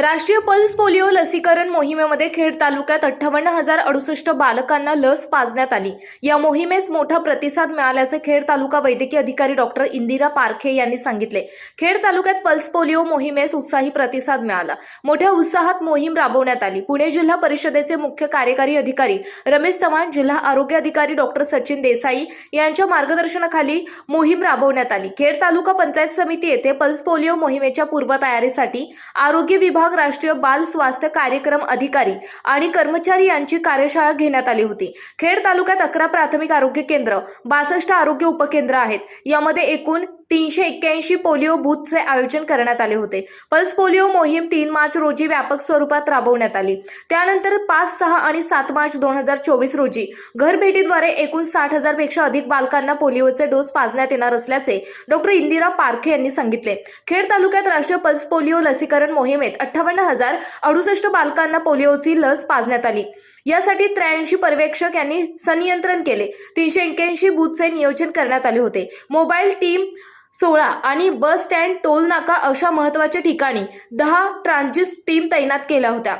राष्ट्रीय pulse polio लसीकरण मोहिमेमध्ये खेड तालुक्यात अठ्ठावन्न हजार अडुसष्ट बालकांना लस पाजण्यात आली. या मोहिमेस मोठा प्रतिसाद मिळाल्याचे खेड तालुका वैद्यकीय अधिकारी डॉक्टर इंदिरा पारखे यांनी सांगितले. खेड तालुक्यात पल्स पोलिओ मोहिमेस उत्साही प्रतिसाद मिळाला. मोठ्या उत्साहात मोहीम राबवण्यात आली. पुणे जिल्हा परिषदेचे मुख्य कार्यकारी अधिकारी रमेश चव्हाण जिल्हा आरोग्य अधिकारी डॉक्टर सचिन देसाई यांच्या मार्गदर्शनाखाली मोहीम राबवण्यात आली. खेड तालुका पंचायत समिती येथे पल्स पोलिओ मोहिमेच्या पूर्वतयारीसाठी आरोग्य विभाग राष्ट्रीय बाल स्वास्थ्य कार्यक्रम अधिकारी आणि कर्मचारी यांची कार्यशाळा घेण्यात आली होती. खेड तालुक्यात अकरा प्राथमिक आरोग्य केंद्र बासष्ट आरोग्य उपकेंद्र आहेत. यामध्ये एकूण तीनशे एक्क्याऐंशी पोलिओ बूथचे आयोजन करण्यात आले होते. पल्स पोलिओ मोहीम तीन मार्च रोजी व्यापक स्वरूपात राबवण्यात आली. त्यानंतर पाच सहा आणि सात मार्च दोन हजार चोवीस रोजी घरभेटीद्वारे एकूण साठ हजारपेक्षा अधिक बालकांना पोलिओचे डोस पाजण्यात येणार असल्याचे डॉक्टर इंदिरा पारखे यांनी सांगितले. खेड तालुक्यात राष्ट्रीय पल्स पोलिओ लसीकरण मोहिमेत अठ्ठावन्न हजार अडुसष्ट बालकांना पोलिओची लस पाजण्यात आली. यासाठी त्र्याऐंशी पर्यवेक्षक यांनी संनियंत्रण केले. तीनशे एक्क्याऐंशी बूथचे नियोजन करण्यात आले होते. मोबाईल टीम सोळा आणि बस स्टँड टोल नाका अशा महत्त्वाच्या ठिकाणी दहा ट्रान्झिट टीम तैनात केल्या होत्या.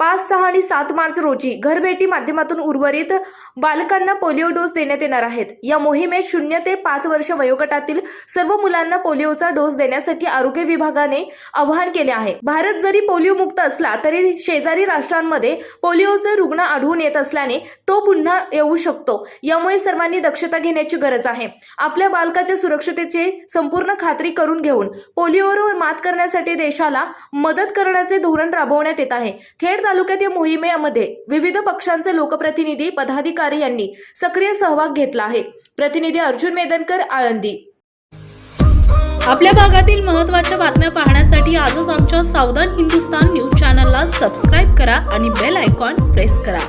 पाच सहा आणि सात मार्च रोजी घरभेटी माध्यमातून उर्वरित बालकांना पोलिओ डोस देण्यात येणार आहेत. या मोहिमेत शून्य ते पाच वर्ष वयोगटातील सर्व मुलांना पोलिओचा डोस देण्यासाठी आरोग्य विभागाने आवाहन केले आहे. भारत जरी पोलिओ मुक्त असला तरी शेजारी राष्ट्रांमध्ये पोलिओचे रुग्ण आढळून येत असल्याने तो पुन्हा येऊ शकतो. यामुळे सर्वांनी दक्षता घेण्याची गरज आहे. आपल्या बालकाच्या सुरक्षतेची संपूर्ण खात्री करून घेऊन पोलिओवर मात करण्यासाठी देशाला मदत करण्याचे धोरण राबवण्यात येत आहे. खेळ तालुक्यात या मोहिमेमध्ये विविध पक्षांचे लोकप्रतिनिधी पदाधिकारी यांनी सक्रिय सहभाग घेतला आहे. प्रतिनिधी अर्जुन मेदनकर आळंदी. आपल्या भागातील महत्त्वाच्या बातम्या पाहण्यासाठी आजच आमच्या सावधान हिंदुस्तान न्यूज चॅनलला सबस्क्राईब करा आणि बेल आयकॉन प्रेस करा.